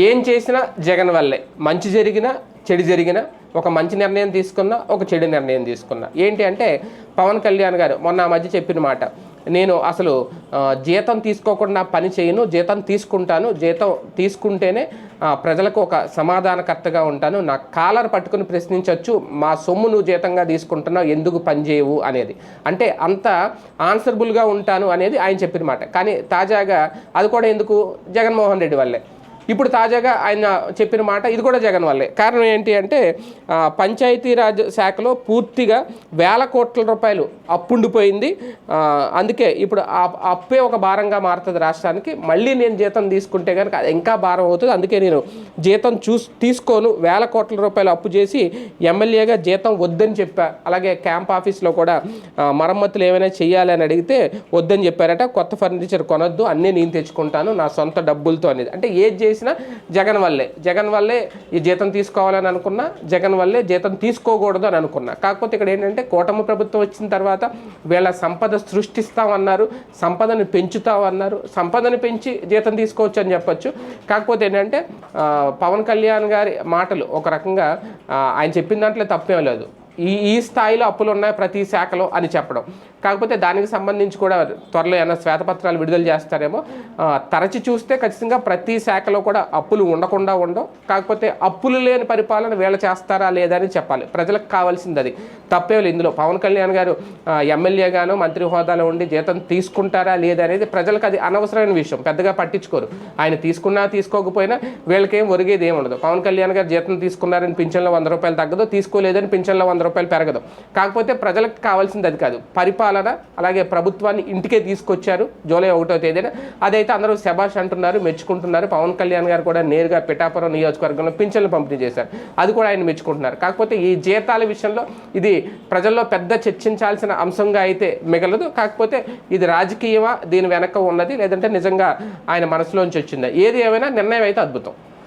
ఏం చేసినా జగన్ వల్లే. మంచి జరిగినా చెడు జరిగినా ఒక మంచి నిర్ణయం తీసుకున్నా ఒక చెడు నిర్ణయం తీసుకున్నా. ఏంటి అంటే పవన్ కళ్యాణ్ గారు మొన్న మధ్య చెప్పిన మాట. నేను అసలు జీతం తీసుకోకుండా పని చేయను జీతం తీసుకుంటాను జీతం తీసుకుంటేనే ప్రజలకు ఒక సమాధానకర్తగా ఉంటాను. నా కాలర్ పట్టుకుని ప్రశ్నించవచ్చు మా సొమ్ము నువ్వు జీతంగా తీసుకుంటున్నావు ఎందుకు పని చేయవు అనేది. అంటే అంత ఆన్సరబుల్గా ఉంటాను అనేది ఆయన చెప్పిన మాట. కానీ తాజాగా అది కూడా ఎందుకు? జగన్మోహన్ రెడ్డి వల్లే. ఇప్పుడు తాజాగా ఆయన చెప్పిన మాట ఇది కూడా జగన్ వల్లే. కారణం ఏంటి అంటే పంచాయతీరాజ్ శాఖలో పూర్తిగా వేల కోట్ల రూపాయలు అప్పుండిపోయింది. అందుకే ఇప్పుడు ఆ అప్పే ఒక భారంగా మారుతుంది రాష్ట్రానికి. మళ్ళీ నేను జీతం తీసుకుంటే కనుక అది ఇంకా భారం అవుతుంది. అందుకే నేను జీతం చూసి తీసుకోను. వేల కోట్ల రూపాయలు అప్పు చేసి ఎమ్మెల్యేగా జీతం వద్దని చెప్పా. అలాగే క్యాంప్ ఆఫీస్లో కూడా మరమ్మతులు ఏమైనా చేయాలి అని అడిగితే వద్దని చెప్పారట. కొత్త ఫర్నిచర్ కొనొద్దు. అన్నీ నేను తెచ్చుకుంటాను. నా సొంత డబ్బులతో అనేది. అంటే ఏది చేసిన జగన్ వల్లే. జగన్ వల్లే ఈ జీతం తీసుకోవాలని అనుకున్నా జగన్ వల్లే జీతం తీసుకోకూడదు అని అనుకున్నా. కాకపోతే ఇక్కడ ఏంటంటే కూటమి ప్రభుత్వం వచ్చిన తర్వాత వీళ్ళ సంపద సృష్టిస్తామన్నారు సంపదను పెంచుతామన్నారు సంపదను పెంచి జీతం తీసుకోవచ్చు అని చెప్పచ్చు. కాకపోతే ఏంటంటే పవన్ కళ్యాణ్ గారి మాటలు ఒక రకంగా ఆయన చెప్పిన దాంట్లో తప్పేం లేదు. ఈ ఈ స్థాయిలో అప్పులు ఉన్నాయి ప్రతి శాఖలో అని చెప్పడం. కాకపోతే దానికి సంబంధించి కూడా త్వరలో ఏమైనా శ్వేతపత్రాలు విడుదల చేస్తారేమో. తరచి చూస్తే ఖచ్చితంగా ప్రతి శాఖలో కూడా అప్పులు ఉండకుండా ఉండవు. కాకపోతే అప్పులు లేని పరిపాలన వీళ్ళ చేస్తారా లేదా అని చెప్పాలి. ప్రజలకు కావాల్సింది అది. తప్పేవాళ్ళు ఇందులో. పవన్ కళ్యాణ్ గారు ఎమ్మెల్యేగాను మంత్రి హోదాలో ఉండి జీతం తీసుకుంటారా లేదా అనేది ప్రజలకు అది అనవసరమైన విషయం. పెద్దగా పట్టించుకోరు. ఆయన తీసుకున్నా తీసుకోకపోయినా వీళ్ళకేం ఒరిగేది ఏమి ఉండదు. పవన్ కళ్యాణ్ గారు జీతం తీసుకున్నారని పింఛన్లో వంద రూపాయలు తగ్గదు తీసుకోలేదని పింఛన్లో వంద రూపాయలు పెరగదు. కాకపోతే ప్రజలకు కావాల్సింది అది కాదు. పరిపాలన అలాగే ప్రభుత్వాన్ని ఇంటికే తీసుకొచ్చారు జూలై ఒకటో తేదీన. అదైతే అందరూ శబాష్ అంటున్నారు మెచ్చుకుంటున్నారు. పవన్ కళ్యాణ్ గారు కూడా నేరుగా పిఠాపురం నియోజకవర్గంలో పింఛన్లు పంపిణీ చేశారు. అది కూడా ఆయన మెచ్చుకుంటున్నారు. కాకపోతే ఈ జీతాల విషయంలో ఇది ప్రజల్లో పెద్ద చర్చించాల్సిన అంశంగా అయితే మిగలదు. కాకపోతే ఇది రాజకీయమా? దీని వెనక ఉన్నది లేదంటే నిజంగా ఆయన మనసులోంచి వచ్చిందా? ఏది ఏమైనా నిర్ణయం అయితే అద్భుతం.